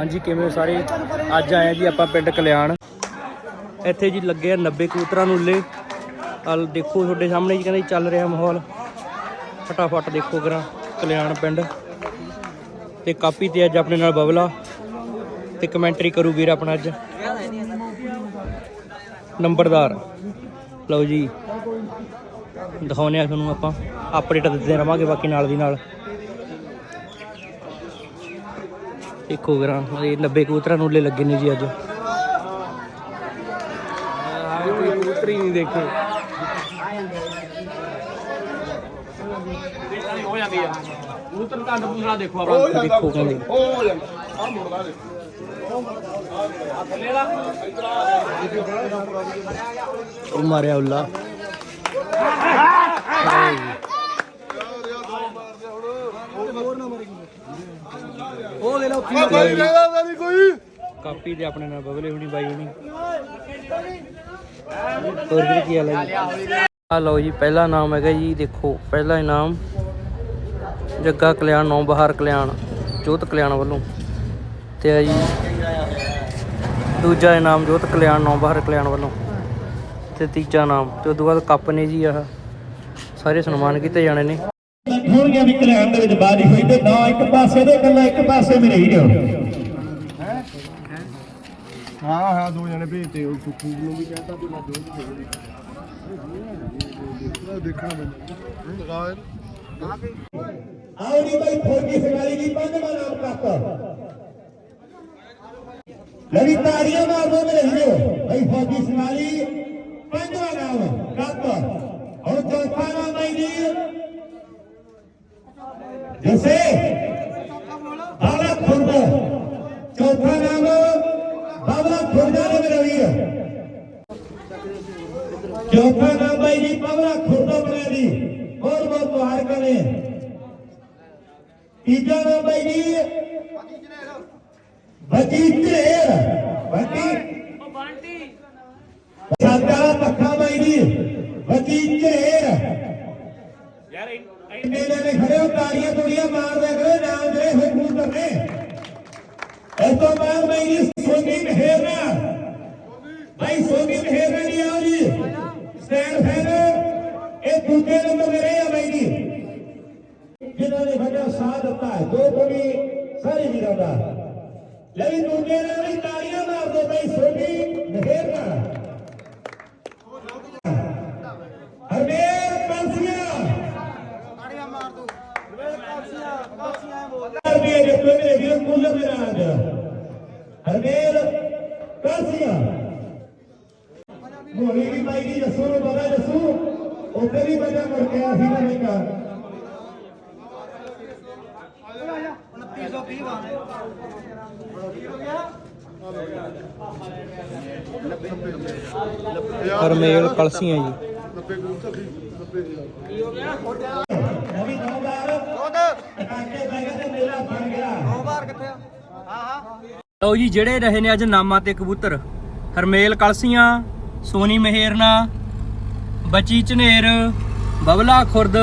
ਹਾਂਜੀ, ਕਿਵੇਂ ਹੋ ਸਾਰੇ? ਅੱਜ ਆਏ ਆ ਜੀ ਆਪਾਂ ਪਿੰਡ ਕਲਿਆਣ। ਇੱਥੇ ਜੀ ਲੱਗੇ ਆ 90 ਕਬੂਤਰਾਂ ਨੂੰ ਉੱਲੇ। ਹਲ ਦੇਖੋ ਤੁਹਾਡੇ ਸਾਹਮਣੇ ਜੀ, ਕਹਿੰਦੇ ਚੱਲ ਰਿਹਾ ਮਾਹੌਲ। ਫਟਾਫਟ ਦੇਖੋ ਕਰਾਂ, ਕਲਿਆਣ ਪਿੰਡ। ਤੇ ਕਾਪੀ ਤੇ ਅੱਜ ਆਪਣੇ ਨਾਲ ਬਬਲਾ। ਤੇ ਕਮੈਂਟਰੀ ਕਰੂ ਵੀਰ ਆਪਣਾ ਅੱਜ। ਨੰਬਰਦਾਰ। ਲਓ ਜੀ। ਦਿਖਾਉਨੇ ਆ ਤੁਹਾਨੂੰ ਆਪਾਂ। ਅਪਡੇਟ ਦਿੰਦੇ ਰਵਾਂਗੇ ਬਾਕੀ ਨਾਲ ਦੀ ਨਾਲ। ਦੇਖੋ ਗਰਾਂ ਇਹ 90 ਕਬੂਤਰਾਂ ਨੂੰ ਉੱਲੇ ਲੱਗੇ ਨੇ ਜੀ ਅੱਜ। ਕੋਈ ਕਬੂਤਰ ਹੀ ਨਹੀਂ ਦੇਖੇ। ਹੋ ਜਾਂਦੀ ਆ ਕਬੂਤਰ। ਘੰਟ ਪੂਰਾ ਦੇਖੋ ਆਪਣਾ ਦੇਖੋ। ਕਹਿੰਦੇ ਉਹ ਮਾਰਿਆ ਉੱਲਾ। ਉਹ ਦੇ ਲਓ ਕਾਪੀ ਤੇ ਆਪਣੇ ਨਾਲ ਬਬਲੇ ਹੁਣੀ ਬਾਈ ਹੁਣੀ। ਹੋਰ ਵੀ ਕੀ ਹਾਲ ਹੈ ਜੀ? ਆ ਲਓ ਜੀ ਪਹਿਲਾ ਨਾਮ ਹੈਗਾ ਜੀ ਦੇਖੋ ਪਹਿਲਾ ਇਨਾਮ ਜੱਗਾ ਕਲਿਆਣ ਨੌ ਬਹਾਰ ਕਲਿਆਣ ਜੋਤ ਕਲਿਆਣ ਵੱਲੋਂ। ਤੇ ਆ ਜੀ ਦੂਜਾ ਇਨਾਮ ਜੋਤ ਕਲਿਆਣ ਨੌ ਬਹਾਰ ਕਲਿਆਣ ਵੱਲੋਂ। ਤੇ ਤੀਜਾ ਨਾਮ ਤੇ ਉਦੋਂ ਬਾਅਦ ਕੱਪ ਨੇ ਜੀ ਆਹ। ਸਾਰੇ ਸਨਮਾਨ ਕੀਤੇ ਜਾਣੇ ਨੇ। ਹੋਣਗੀਆਂ ਵੀ ਕਲਿਆਣ ਦੇ ਵਿੱਚ ਬਾਰੀ ਹੋਈ ਤੇ ਨਾ ਇੱਕ ਪਾਸੇ ਦੇ ਇਕੱਲਾ ਇੱਕ ਪਾਸੇ ਮੇ ਰਹੀ ਜਾਓ ਹਾਂ ਹਾਂ ਦੋ ਜਣੇ ਭੇਜਤੇ ਉਹ ਸੁੱਖੂ ਨੂੰ ਵੀ ਕਹਿੰਦਾ ਤੂੰ ਨਾ ਦੋ ਦੇਖਣਾ ਮੈਨੂੰ। ਆਓ ਜੀ ਭਾਈ ਫੌਜੀ ਸਵਾਰੀ ਦੀ ਪੰਜਵਾਂ ਨਾਮ ਪ੍ਰਾਪਤ ਲਵੀ ਤਾੜੀਆਂ ਮਾਰ ਦੋ ਮੇਰੇ ਹੀਰੋ। ਭਾਈ ਫੌਜੀ ਸਵਾਰੀ ਪੰਜਵਾਂ ਨਾਮ ਪ੍ਰਾਪਤ ਔਰ ਚੌਥਾ ਨਾਮ ਜੀ। ਬਾਬਾ ਖੁਰਦ। ਚੌਥਾ ਨਾਮ ਬਾਬਾ ਖੁਰਦਾ ਦੇ ਮੇਰੇ ਵੀਰ। ਚੌਥਾ ਨਾਮ ਭਾਈ ਜੀ ਬਾਬਾ ਖੁਰਦਾ ਬਣਾ ਦੀ ਬਹੁਤ ਨੇ। ਤੀਜਾ ਨਾਮ ਭਾਈ ਜੀ। ਢੇਰ ਬੱਜੀ ਉਹ ਬਾਂਟੀ ਸਾਡਾ ਪੱਖਾ ਭਾਈ ਜੀ ਬੱਜੀ ਢੇਰ ਯਾਰ ਇੰਨੇ ਨੇ ਖੜੇ ਹੋ ਤਾੜੀਆਂ ਤੋੜੀਆਂ ਮਾਰਦੇ ਕਰੋ ਨਾਮ ਜਿਹੜੇ ਹੋਏ ਕਬੂਤਰ ਨੇ ਇਸ ਤੋਂ ਬਾਅਦ ਜੀ ਸੋਨੀ ਮਹਿਰਾ ਭਾਈ ਸੋਨੀ ਮਹਿਰਾ ਨਹੀਂ ਆਓ ਜੀ ਸਟੈਂਡ ਫੈਨ ਇਹ ਦੂਜੇ ਨੰਬਰ ਤੇ ਰਹੇ ਆ ਭਾਈ ਜੀ ਜਿਨ੍ਹਾਂ ਨੇ ਸਾਡਾ ਸਾਥ ਦਿੱਤਾ ਹੈ ਦੋ ਕੋਣੀ ਸਾਰੇ ਵੀਰਾਂ ਦਾ ਲਈ ਦੂਜੇ ਨਾਲ ਵੀ ਤਾੜੀਆਂ ਮਾਰ ਦੋ। ਭਾਈ ਸੋਨੀ ਮਹਿਰਾ ਹਰਮੇਰ ਪੰਸੀਆਂ ਤਾੜੀਆਂ ਮਾਰ ਦੋ ਹਰਮੇਰ ਪੰਸੀਆਂ ਪੰਸੀਆਂ ਬੋਲ ਜੇ ਕੋਈ ਮੇਰੇ ਵੀਰ ਕੁੱਲ ਮੇਰਾ ਅੱਜ ਹਰਮੇਰ ਪੰਸੀਆਂ ਮੋਹੀ ਵੀ ਭਾਈ ਜੀ ਜੱਸੂ ਨੂੰ ਪਤਾ ਜੱਸੂ ਉੱਥੇ ਵੀ ਬੱਚਾ ਮੁੜ ਕੇ ਆਇਆ ਸੀ ਨਾ ਮੈਂ ਕਹਾ ਹਰਮੇਲ ਕਲਸੀਆਂ ਜੀ। 90 ਕਬੂਤਰ ਸੀ 90000 ਨਵੀਂ ਨੌਦਾਰ ਦੁੱਧ ਟਾਕੇ ਪੈ ਗਏ ਤੇ ਮੇਲਾ ਬਣ ਗਿਆ। ਲਓ ਜੀ, ਜਿਹੜੇ ਰਹੇ ਨੇ ਅੱਜ ਨਾਮਾਂ ਤੇ ਕਬੂਤਰ। ਹਰਮੇਲ ਕਲਸੀਆਂ, ਸੋਨੀ ਮਹੇਰਨਾ, ਬਚੀ ਝਨੇਰ, ਬਬਲਾ ਖੁਰਦ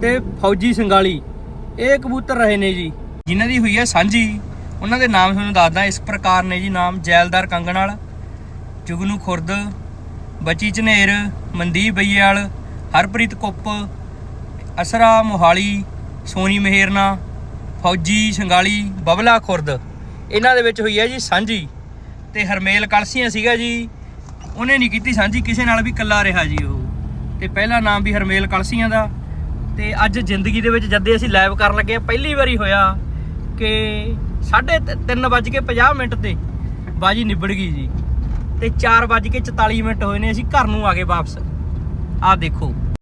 ਤੇ ਫੌਜੀ ਸੰਗਾਲੀ। ਇਹ ਕਬੂਤਰ ਰਹੇ ਨੇ ਜੀ। ਜਿਨ੍ਹਾਂ ਦੀ ਹੋਈ ਹੈ ਸਾਂਝੀ। ਉਹਨਾਂ ਦੇ ਨਾਮ ਤੁਹਾਨੂੰ ਦੱਸਦਾ, ਇਸ ਪ੍ਰਕਾਰ ਨੇ ਜੀ ਨਾਮ ਜੈਲਦਾਰ ਕੰਗਣਾਲ ਜੁਗਨੂ ਖੁਰਦ, ਬਚੀ ਝਨੇਰ, ਮਨਦੀਪ ਬਈਆਲ, ਹਰਪ੍ਰੀਤ ਕੁੱਪ, ਅਸਰਾ ਮੋਹਾਲੀ, ਸੋਨੀ ਮਹੇਰਨਾ, ਫੌਜੀ ਸੰਗਾਲੀ, ਬਬਲਾ ਖੁਰਦ। ਇਹਨਾਂ ਦੇ ਵਿੱਚ ਹੋਈ ਹੈ ਜੀ ਸਾਂਝੀ। ਤੇ ਹਰਮੇਲ ਕਲਸੀਆਂ ਸੀਗਾ ਜੀ। ਉਹਨੇ ਨਹੀਂ ਕੀਤੀ ਸਾਂਝੀ, ਕਿਸੇ ਨਾਲ ਵੀ ਇਕੱਲਾ ਰਿਹਾ ਜੀ ਉਹ। ਤੇ ਪਹਿਲਾ ਨਾਮ ਵੀ ਹਰਮੇਲ ਕਲਸੀਆਂ ਦਾ। ਤੇ ਅੱਜ ਜ਼ਿੰਦਗੀ ਦੇ ਵਿੱਚ ਜਦ ਅਸੀਂ ਲਾਈਵ ਕਰਨ ਲੱਗੇ ਪਹਿਲੀ ਵਾਰੀ ਹੋਇਆ ਕਿ 3:50 ਮਿੰਟ ਤੇ ਬਾਜੀ ਨਿਬੜ ਗਈ ਜੀ। ਤੇ 4:44 ਮਿੰਟ ਹੋਏ ਨੇ, ਅਸੀਂ ਘਰ ਨੂੰ ਆ ਗਏ ਵਾਪਸ। ਆਹ ਦੇਖੋ।